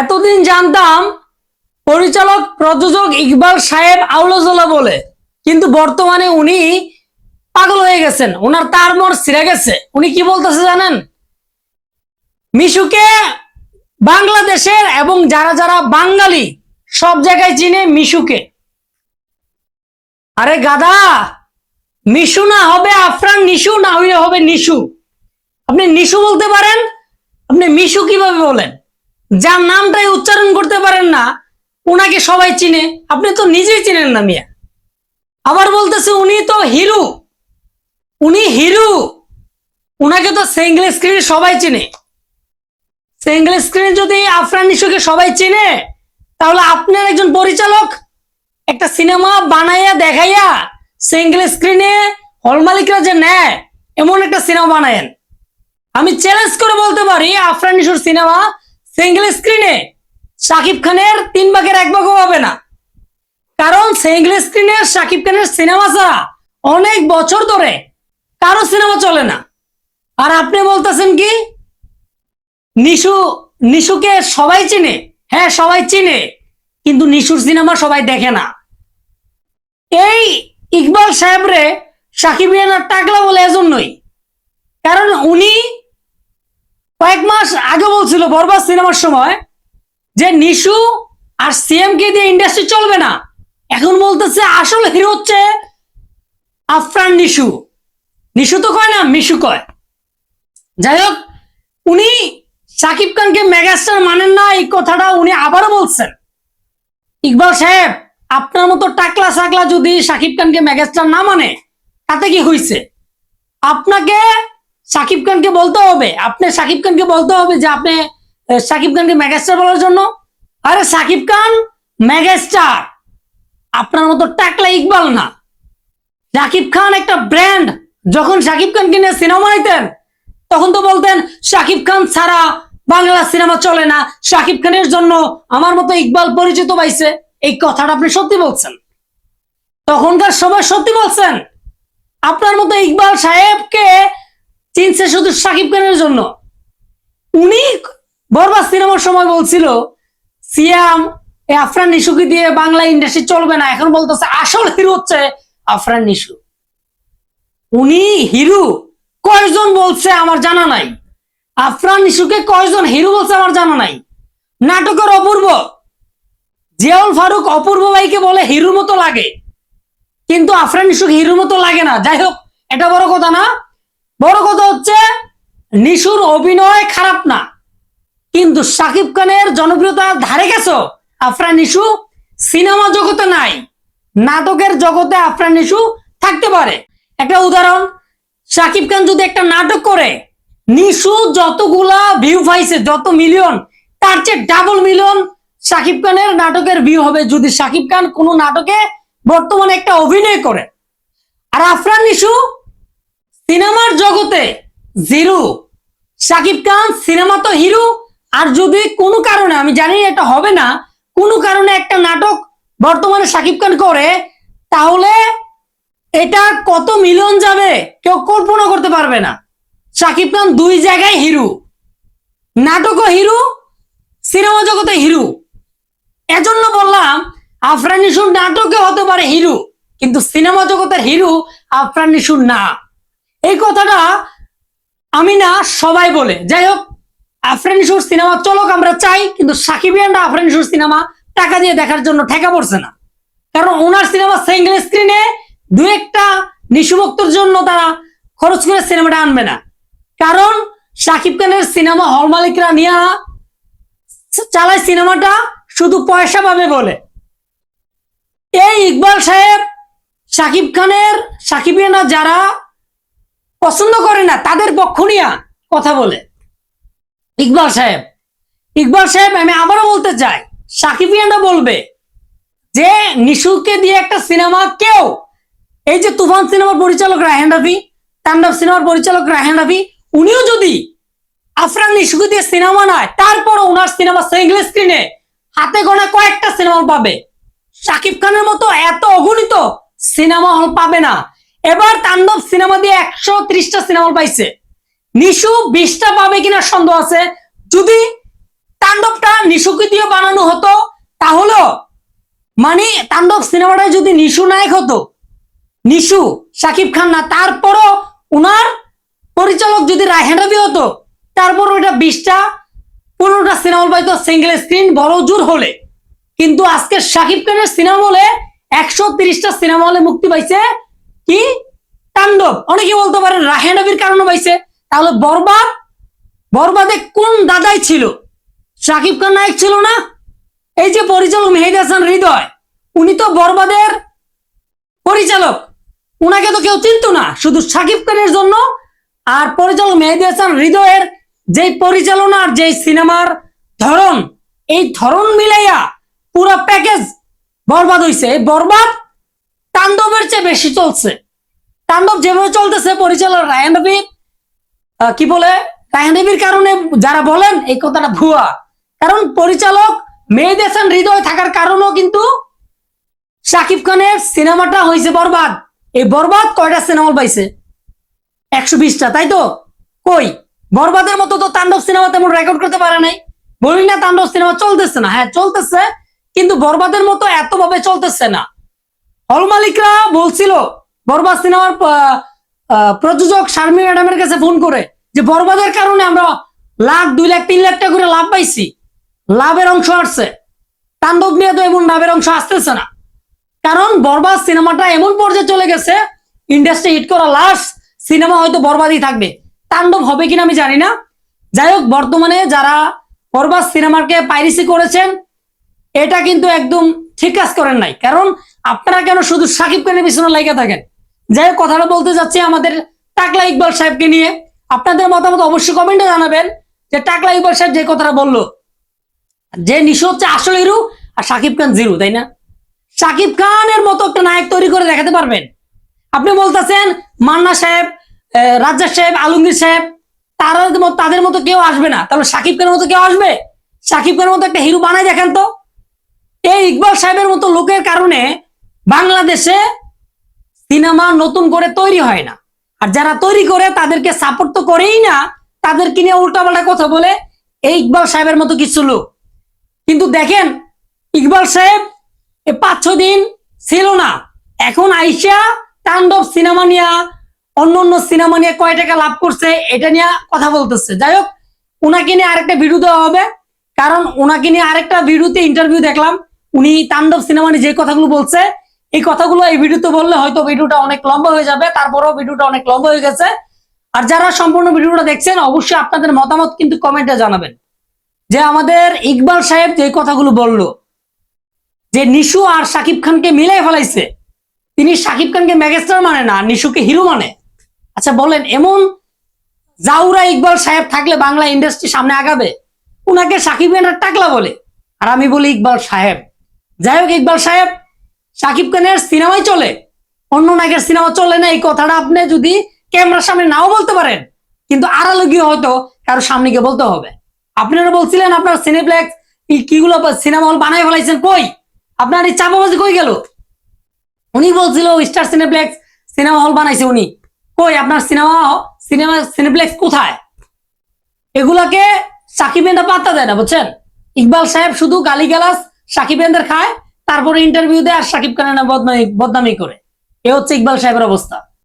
এতদিন জানতাম পরিচালক প্রযোজক ইকবাল সাহেব আউলজলা বলে, কিন্তু বর্তমানে উনি পাগল হয়ে গেছেন ওনার তার মর ছিঁড়ে গেছে। উনি কি বলতেছে জানেন? মিশুকে বাংলাদেশের এবং যারা যারা বাঙালি সব জায়গায় চিনে মিশুকে। আরে গাদা, মিশু না হবে আফরান, নিশু না হইলে হবে নিশু। আপনি নিশু বলতে পারেন, আপনি মিশু কীভাবে বলেন? যার নামটাই উচ্চারণ করতে পারেন না, উনাকে সবাই চিনে। আপনি তো নিজেই চিনেন না মিয়া। আবার বলতেছে, উনি তো হিরু। উনি হিরু। উনাকে তো সিঙ্গেল স্ক্রিন সবাই চিনে। সিঙ্গেল স্ক্রিন যদি আফরান নিশুকে সবাই চিনে, তাহলে আপনার একজন পরিচালক একটা সিনেমা বানাইয়া, দেখাইয়া সিঙ্গেল স্ক্রিনে হল মালিকরা যে নেয়, এমন একটা সিনেমা বানায়েন। আমি চ্যালেঞ্জ করে বলতে পারি, আফরান নিশুর সিনেমা সিঙ্গেল স্ক্রিনে শাকিব খানের তিন ভাগের এক ভাগও হবে না। কারণ সিঙ্গেল স্ক্রিনে শাকিব খানের সিনেমা ছাড়া অনেক বছর ধরে কারও সিনেমা চলে না। আর আপনি বলতেছেন কি, নিশু, নিশুকে সবাই চিনে? হ্যাঁ সবাই চিনে, কিন্তু নিশুর সিনেমা সবাই দেখে না। এই ইকবাল সাহেবরে সাকিবিয়ানা টাকলা বলে এজন্যই। কারণ উনি কয়েক মাস আগে বলছিল, বরবাদ সিনেমার সময়, যে নিশু আর সিএম কে দিয়ে ইন্ডাস্ট্রি চলবে না। এখন বলতেছে, আসল হিরো হচ্ছে আফরান নিশু। নিশু তো কয় না, মিশু কয়। যাই হোক, উনি সাকিব খানকে মেগাস্টার মানেন না, এই কথাটা উনি আবারও বলছেন। ইকবাল সাহেব, আপনার মতো টাকলা সাকলা যদি সাকিব খানকে মেগাস্টার না মানে তাতে কি হয়েছে আপনাকে সাকিব খানকে বলতে হবে। আপনি সাকিব খানকে বলতে হবে যে আপনি সাকিব খানকে মেগাস্টার বলার জন্য। আরে সাকিব খান মেগাস্টার আপনার মতো টাকলা ইকবাল না। সাকিব খান একটা ব্র্যান্ড যখন সাকিব খানকে নিয়ে সিনেমা বানাইতেন তখন তো বলতেন, সাকিব খান ছাড়া বাংলা সিনেমা চলে না। সাকিব খানের জন্য আমার মতো ইকবাল পরিচিত পাইছে। এই কথাটা আপনি সত্যি বলছেন। তখনকার সবাই সত্যি বলছেন, আপনার মতো ইকবাল সাহেবকে চিনছে শুধু সাকিব খানের জন্য। উনি বরবাদ সিনেমার সময় বলছিল, সিয়াম আফরান নিশুকে দিয়ে বাংলা ইন্ডাস্ট্রি চলবে না। এখন বলতেছে, আসল হিরো হচ্ছে আফরান নিশু। উনি হিরো কয়জন বলছে আমার জানা নাই। আফরান নিশুকে কয়জন হিরো বলছে আমার জানা নাই। নাটকের অপূর্ব। জিয়াউল ফারুক অপূর্ব ভাইকে বলে হিরোর মতো লাগে। কিন্তু আফরান নিশুকে হিরোর মতো লাগে না। যাই হোক, এটা বড় কথা না। বড় কথা হচ্ছে, নিশুর অভিনয় খারাপ না। কিন্তু সাকিব খানের জনপ্রিয়তার ধারে গেছো আফরান নিশু সিনেমা জগতে নাই, নাটকের জগতে আফরান নিশু থাকতে পারে। একটা উদাহরণ সাকিব খান যদি একটা নাটক করে, নিশু যতগুলা ভিউ পাইছে, যত মিলিয়ন তার চেয়ে ডাবল মিলিয়ন সাকিব খানের নাটকের ভিউ হবে যদি সাকিব খান কোনো নাটকে বর্তমানে একটা অভিনয় করে। আর আফরান নিশু সিনেমার জগতে জিরো সাকিব খান সিনেমা তো হিরো, আর যদি কোনো কারণে, আমি জানি এটা হবে না, কোনো কারণে একটা নাটক বর্তমানে সাকিব খান করে, তাহলে এটা কত মিলিয়ন যাবে, কেউ কল্পনা করতে পারবে না। সাকিব খান দুই জায়গায় হিরো। নাটকও হিরো, সিনেমা জগতে হিরো। এজন্য বললাম, আফরান নিশুর নাটকে হতে পারে হিরো, কিন্তু সিনেমা জগতের হিরো আফরান নিশুর না। এই কথাটা আমি না সবাই বলে। যাই হোক, আফরান সিনেমা চলক, আমরা চাই, কিন্তু সাকিবিয়ানরা আফরান সিনেমা টাকা দিয়ে দেখার জন্য ঠেকা পড়ছে না। কারণ ওনার সিনেমা সিঙ্গেল স্ক্রিনে দু একটা নিশুভক্তর জন্য তারা খরচ করে সিনেমাটা আনবে না। কারণ সাকিব খানের সিনেমা হল মালিকরা নিয়ে চালায় সিনেমাটা শুধু পয়সা পাবে বলে। এই ইকবাল সাহেব, সাকিব খানের সাকিবিয়ানা যারা পছন্দ করে না, তাদের পক্ষ নিয়ে কথা বলে। ইকবাল সাহেব ইকবাল সাহেব, আমি আবারও বলতে চাই সাকিবিয়ানরা বলবে যে নিশুকে দিয়ে একটা সিনেমা কেউ, এই যে তুফান সিনেমার পরিচালক রাহেন রাফি, তাণ্ডব সিনেমার পরিচালক রাহেন রাফি, উনিও যদি আফরান নিশুকে দিয়ে সিনেমা নয় তারপর ওনার সিনেমা সিঙ্গেল স্ক্রিনে হাতে গোনা কয়েকটা সিনেমা পাবে। শাকিব খানের মতো এত অগণিত সিনেমা হল পাবে না। এবার তাণ্ডব সিনেমা দিয়ে একশো ত্রিশটা সিনেমা পাইছে। নিশু বিশটা পাবে কিনা সন্দেহ আছে। যদি তাণ্ডবটা নিশুকে দিয়ে বানানো হতো তাহলেও মানে তাণ্ডব সিনেমাটায় যদি নিশু নায়ক হতো, নিশু, সাকিব খান না, তারপরও উনার পরিচালক যদি রায়হান রবি হতো, তারপর ওটা বিশটা, পনেরোটা সিনেমা পাইতো সিঙ্গেল স্ক্রিন বড় জোর হলে। কিন্তু আজকে সাকিব খানের সিনেমা হলে একশো তিরিশটা সিনেমা হলে মুক্তি পাইছে কি? তাণ্ডব। অনেকে বলতে পারেন রাহেন রবির কারণে পাইছে তাহলে বরবাদ? বরবাদে কোন দাদাই ছিল? সাকিব খান নায়ক ছিল না? এই যে পরিচালক মেহেদি হাসান হৃদয়, উনি তো বরবাদের পরিচালক। উনাকে তো কেউ চিনতো না, শুধু সাকিব খানের জন্য। আর পরিচালক মেহেদি হাসান হৃদয়ের যে পরিচালনার যে সিনেমার ধরন, এই ধরন মিলাইয়া পুরো প্যাকেজ বরবাদ হইছে। এই বরবাদ তাণ্ডবের চেয়ে বেশি চলছে। তাণ্ডব যেভাবে চলতেছে পরিচালক রায়ন রবি আহ, কি বলে? রায়ন রবির কারণে যারা বলেন এই কথাটা ভুয়া। কারণ পরিচালক মেহেদি হাসান হৃদয় থাকার কারণেও কিন্তু শাকিব খানের সিনেমাটা হয়েছে বরবাদ। এই বরবাদ কয়টা সিনেমা পাইছে? একশো বিশটা তাই তো? কই? বরবাদের মতো তো তাণ্ডব সিনেমা তেমন রেকর্ড করতে পারে নাই। বলি না তাণ্ডব সিনেমা চলতেছে না। হ্যাঁ চলতেছে কিন্তু বরবাদের মতো এতভাবে চলতেছে না। হল মালিকরা বলছিল, বরবাদ সিনেমার প্রযোজক শারমি ম্যাডামের কাছে ফোন করে যে বরবাদের কারণে আমরা লাখ, দুই লাখ, তিন লাখ টাকা করে লাভ পাইছি। লাভের অংশ আসছে। তাণ্ডব নিয়ে তো এমন লাভের অংশ আসতেছে না। কারণ বরবাদ সিনেমাটা এমন পর্যায়ে চলে গেছে ইন্ডাস্ট্রি হিট করা লাস্ট সিনেমা হয়তো বরবাদই থাকবে। তাণ্ডব হবে কিনা আমি জানি না। যাই হোক, বর্তমানে যারা বরবাদ সিনেমাকে পাইরিসি করেছেন, এটা কিন্তু একদম ঠিক কাজ করেন নাই। কারণ আপনারা কেন শুধু সাকিব খানের পিছনে লেগে থাকেন? যাই হোক, কথাটা বলতে যাচ্ছি আমাদের টাকলা ইকবাল সাহেবকে নিয়ে। আপনাদের মতামত অবশ্যই কমেন্টে জানাবেন যে টাকলা ইকবাল সাহেব যে কথাটা বলল। যে নিশো হচ্ছে আসল হিরো আর সাকিব খান জিরু, তাই না? সাকিব খানের মতো একটা নায়ক তৈরি করে দেখাতে পারবেন। আপনি বলতেছেন, মান্না সাহেব রাজ্জাক সাহেব, আলমগীর সাহেব তারা তাদের মতো কেউ আসবে না। তাহলে সাকিব খানের মতো কেউ আসবে? সাকিব খানের মতো একটা হিরো বানাই দেখেন তো। এই ইকবাল সাহেবের মতো লোকের কারণে বাংলাদেশে সিনেমা নতুন করে তৈরি হয় না। আর যারা তৈরি করে, তাদেরকে সাপোর্ট তো করেই না। তাদেরকে নিয়ে উল্টাপাল্টা কথা বলে এই ইকবাল সাহেবের মতো কিছু লোক। কিন্তু দেখেন, ইকবাল সাহেব এ পাঁচ ছ দিন ছিল না। এখন আইসা তাণ্ডব সিনেমা নিয়ে, অন্য অন্য সিনেমা নিয়ে কয় টাকা লাভ করছে, এটা নিয়ে কথা বলতেছে। যাই হোক ওনাকে নিয়ে আরেকটা ভিডিও দেওয়া হবে। কারণ ওনাকে নিয়ে আরেকটা ভিডিওতে ইন্টারভিউ দেখলাম। উনি তাণ্ডব সিনেমা যে কথাগুলো বলছে, এই কথাগুলো এই ভিডিওতে বললে হয়তো ভিডিওটা অনেক লম্বা হয়ে যাবে, তারপরেও ভিডিওটা অনেক লম্বা হয়ে গেছে। আর যারা সম্পূর্ণ ভিডিওটা দেখছেন, অবশ্যই আপনাদের মতামত কিন্তু কমেন্টে জানাবেন। যে আমাদের ইকবাল সাহেব যে কথাগুলো বলল, যে নিশু আর সাকিব খানকে মিলাই ফেলাইছে, তিনি সাকিব খানকে ম্যাগেস্টার মানে না, নিশুকে হিরো মানে। আচ্ছা বলেন, এমন জাউরা ইকবাল সাহেব থাকলে বাংলা ইন্ডাস্ট্রি সামনে আগাবে? উনাকে সাকিব খানের টাকলা বলে। আর আমি বলি ইকবাল সাহেব। যাই হোক, ইকবাল সাহেব, সাকিব খানের সিনেমাই চলে। অন্য নায়কের সিনেমা চলে না, এই কথাটা আপনি যদি ক্যামেরার সামনে নাও বলতে পারেন, কিন্তু আড়ালে গিয়ে হয়তো কারও সামনে গিয়ে বলতে হবে। আপনারা বলছিলেন আপনার সিনেপ্লেক্স কিগুলো সিনেমা হল বানাই ফেলাইছেন কই? আপনার এই চাপাবাজি কই গেল? উনি বলছিল স্টার সিনেপ্লেক্স সিনেমা হল বানাইছে উনি। কই, আপনার সিনেমা সিনেমা সিনেপ্লেক্স কোথায়? এগুলাকে সাকিবেন্দা পাত্তা দেয় না, বুঝছেন? ইকবাল সাহেব শুধু গালিগালাজ সাকিবেন্দার খায়, তারপরে ইন্টারভিউ দেয় আর সাকিব খানের নামে বদনামি বদনামি করে। এ হচ্ছে ইকবাল সাহেবের অবস্থা।